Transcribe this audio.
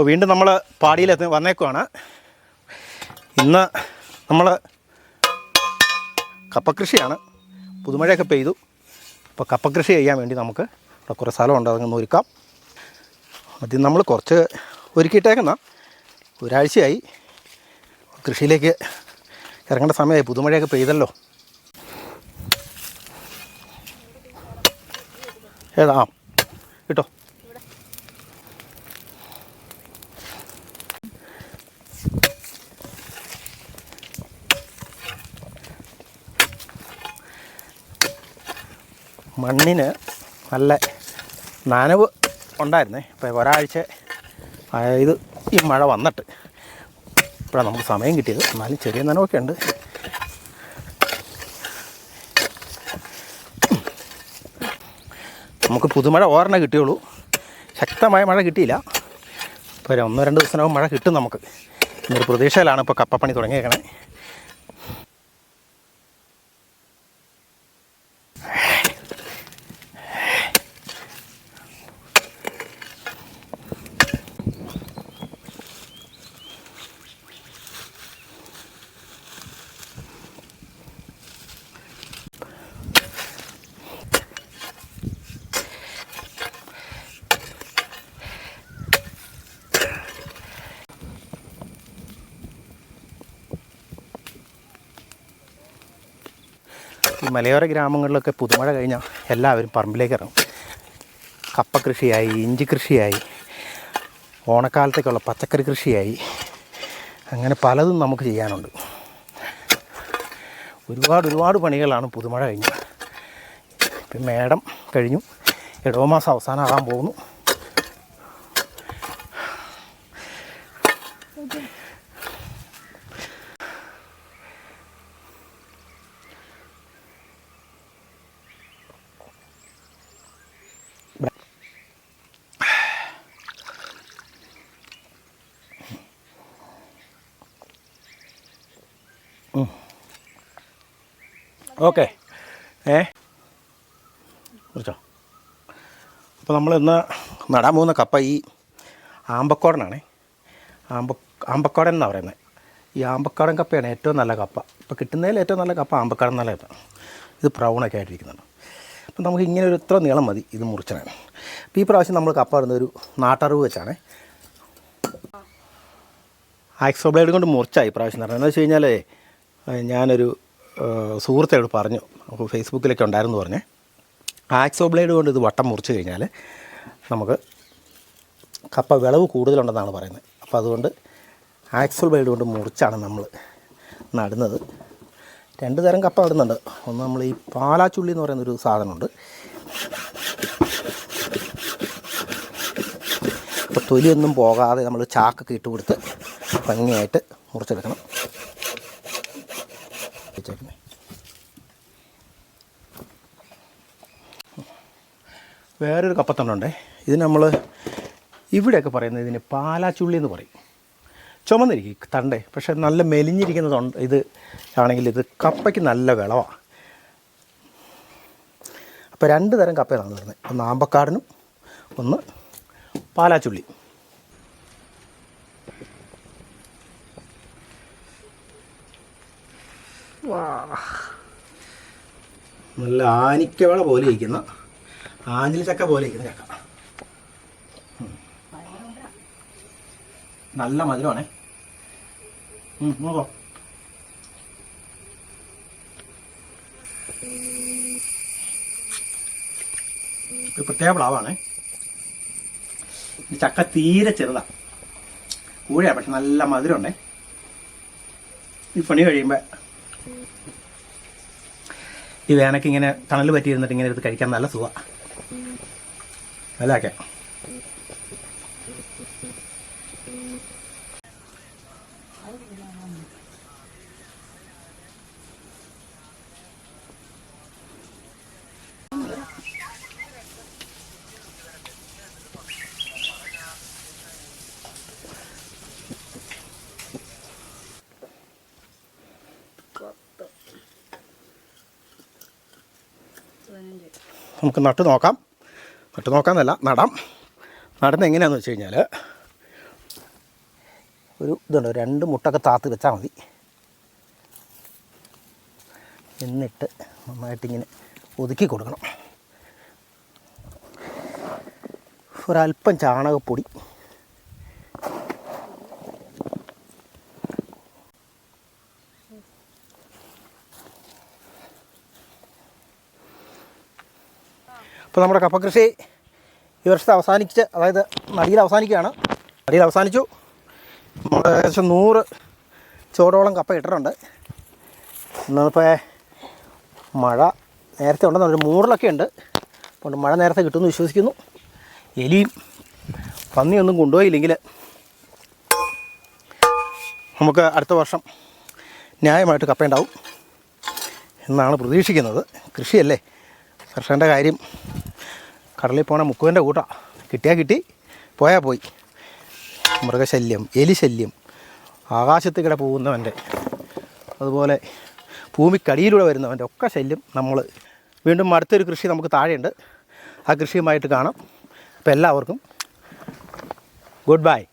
അപ്പോൾ വീണ്ടും നമ്മൾ പാടിയിലെത്തി വന്നേക്കുവാണ്. ഇന്ന് നമ്മൾ കപ്പക്കൃഷിയാണ് പുതുമഴയൊക്കെ പെയ്തു. അപ്പോൾ കപ്പക്കൃഷി ചെയ്യാൻ വേണ്ടി നമുക്ക് ഇവിടെ കുറേ സ്ഥലമുണ്ട് അതങ്ങ് ഒരുക്കാം. ആദ്യം നമ്മൾ കുറച്ച് ഒരുക്കിയിട്ടേക്കുന്ന ഒരാഴ്ചയായി. കൃഷിയിലേക്ക് ഇറങ്ങേണ്ട സമയമായി. പുതുമഴയൊക്കെ പെയ്തല്ലോ. ഏതാ? കിട്ടോ. മണ്ണിന് നല്ല നനവ് ഉണ്ടായിരുന്നേ. ഇപ്പോൾ ഒരാഴ്ച ഇത് ഈ മഴ വന്നിട്ട്. ഇപ്പോഴാണ് നമുക്ക് സമയം കിട്ടിയത്. എന്നാലും ചെറിയ നനവൊക്കെ ഉണ്ട്. നമുക്ക് പുതുമഴ ഓരണ കിട്ടിയുള്ളൂ. ശക്തമായ മഴ കിട്ടിയില്ല. ഇപ്പോൾ ഒന്നോ രണ്ട് ദിവസത്തിനകം മഴ കിട്ടും നമുക്ക്. എന്നൊരു പ്രതീക്ഷയിലാണ് ഇപ്പോൾ കപ്പപ്പണി തുടങ്ങിയേക്കണേ. ഈ മലയോര ഗ്രാമങ്ങളിലൊക്കെ പുതുമഴ കഴിഞ്ഞാൽ എല്ലാവരും പറമ്പിലേക്ക് ഇറങ്ങും. കപ്പ കൃഷിയായി ഇഞ്ചി കൃഷിയായി ഓണക്കാലത്തേക്കുള്ള പച്ചക്കറി കൃഷിയായി. അങ്ങനെ പലതും നമുക്ക് ചെയ്യാനുണ്ട്. ഒരുപാട് ഒരുപാട് പണികളാണ് പുതുമഴ കഴിഞ്ഞ്. ഇപ്പം മേടം കഴിഞ്ഞു. ഇടവ മാസം അവസാനമാകാൻ പോകുന്നു. ഓക്കെ. ഏ? കുറിച്ചോ? അപ്പോൾ നമ്മൾ ഇന്ന് നടാൻ പോകുന്ന കപ്പ ഈ ആമ്പക്കോടനാണേ. ആമ്പ ആമ്പക്കോടൻ എന്നാണ് പറയുന്നത് ഈ ആമ്പക്കോടൻ കപ്പയാണ് ഏറ്റവും നല്ല കപ്പ. ഇപ്പോൾ കിട്ടുന്നതിൽ ഏറ്റവും നല്ല കപ്പ ആമ്പക്കോടൻ നല്ല കപ്പ ഇത് ബ്രൗണൊക്കെ ആയിട്ടിരിക്കുന്നുണ്ട്. അപ്പം നമുക്ക് ഇങ്ങനെ ഒരു ഇത്ര നീളം മതി ഇത് മുറിച്ചാണ് അപ്പോൾ ഈ പ്രാവശ്യം നമ്മൾ കപ്പ ഇടുന്ന ഒരു നാട്ടറിവ് വെച്ചാണ്. ആക്സോ ബ്ലേഡ് കൊണ്ട് മുറിച്ചായി ഇപ്രാവശ്യം പറഞ്ഞത് എന്ന് വെച്ച് കഴിഞ്ഞാൽ ഞാനൊരു സുഹൃത്തോട് പറഞ്ഞു. അപ്പോൾ ഫേസ്ബുക്കിലൊക്കെ ഉണ്ടായിരുന്നു പറഞ്ഞേ. ആക്സോ ബ്ലേഡ് കൊണ്ട് ഇത് വട്ടം മുറിച്ച് കഴിഞ്ഞാൽ നമുക്ക് കപ്പ വിളവ് കൂടുതലുണ്ടെന്നാണ് പറയുന്നത്. അപ്പോൾ അതുകൊണ്ട് ആക്സോ ബ്ലേഡ് കൊണ്ട് മുറിച്ചാണ് നമ്മൾ നടുന്നത്. രണ്ട് തരം കപ്പ നടുന്നുണ്ട്. ഒന്ന് നമ്മൾ ഈ പാലാച്ചുള്ളി എന്ന് പറയുന്നൊരു സാധനമുണ്ട്. അപ്പോൾ തൊലിയൊന്നും പോകാതെ നമ്മൾ ചാക്കൊക്കെ ഇട്ട് കൊടുത്ത് ഭംഗിയായിട്ട് മുറിച്ചെടുക്കണം. വെച്ചേക്കണേ. വേറൊരു കപ്പത്തണ്ടുണ്ടേ. ഇത് നമ്മൾ ഇവിടെയൊക്കെ പറയുന്നത് ഇതിന് പാലാച്ചുള്ളി എന്ന് പറയും. ചുമന്നിരിക്കും തണ്ടേ. പക്ഷെ നല്ല മെലിഞ്ഞിരിക്കുന്ന തൊണ്ട ഇത് ആണെങ്കിൽ ഇത് കപ്പയ്ക്ക് നല്ല വിളവാണ് അപ്പോൾ രണ്ട് തരം കപ്പയാണ് വരുന്നത്. ഒന്ന് ആമ്പക്കാടനും ഒന്ന് പാലാച്ചുള്ളി. നല്ല ആനിക്കവള പോലെ ഇരിക്കുന്ന ആഞ്ഞിൽ ചക്ക പോലെ ഇരിക്കുന്ന ചക്ക. നല്ല മധുരമാണേ. നോക്കോ പ്രത്യേക പ്ലാവാണേ. ചക്ക തീരെ ചെറുതാ. കൂടെയാ പക്ഷെ നല്ല മധുരമുണ്ടേ. ഈ പണി കഴിയുമ്പോൾ ഈ വേനയ്ക്ക് ഇങ്ങനെ തണൽ പറ്റിയിരുന്നിട്ട് ഇങ്ങനെ എടുത്ത് കഴിക്കാൻ നല്ല സുഖ. നല്ലതൊക്കെ നമുക്ക് നട്ട് നോക്കാം. നട്ട് നോക്കാമെന്നല്ല നടാം. നടുന്നത് എങ്ങനെയാന്ന് വെച്ച് കഴിഞ്ഞാൽ ഒരു ഇതുണ്ട് രണ്ട് മുട്ടൊക്കെ താത്ത് വെച്ചാൽ മതി. എന്നിട്ട് നന്നായിട്ടിങ്ങനെ ഒതുക്കി കൊടുക്കണം. ഒരല്പം ചാണകപ്പൊടി ഇപ്പോൾ നമ്മുടെ കപ്പ കൃഷി ഈ വർഷത്തെ അവസാനിച്ച് അതായത് നടിയിൽ അവസാനിക്കുകയാണ്. നടിയിൽ അവസാനിച്ചു. നമ്മൾ ഏകദേശം നൂറ് ചോടോളം കപ്പ ഇട്ടിട്ടുണ്ട്. ഇന്നിപ്പോൾ മഴ നേരത്തെ ഉണ്ടെന്ന് ഒരു മൂറിലൊക്കെ ഉണ്ട്. അതുകൊണ്ട് മഴ നേരത്തെ കിട്ടുമെന്ന് വിശ്വസിക്കുന്നു. എലിയും പന്നിയൊന്നും കൊണ്ടുപോയില്ലെങ്കിൽ നമുക്ക് അടുത്ത വർഷം ന്യായമായിട്ട് കപ്പയുണ്ടാവും എന്നാണ് പ്രതീക്ഷിക്കുന്നത്. കൃഷിയല്ലേ? കർഷകന്റെ കാര്യം കടലിൽ പോണ മുക്കുവന്റെ കൂട്ടാ. കിട്ടിയാൽ കിട്ടി പോയാൽ പോയി. മൃഗശല്യം എലിശല്യം ആകാശത്ത് കിട പോകുന്നവന്റെ അതുപോലെ ഭൂമിക്കടിയിലൂടെ വരുന്നവന്റെ ഒക്കെ ശല്യം നമ്മൾ വീണ്ടും അടുത്തൊരു കൃഷി നമുക്ക് താഴെയുണ്ട്. ആ കൃഷിയുമായിട്ട് കാണാം. അപ്പോൾ എല്ലാവർക്കും ഗുഡ് ബൈ.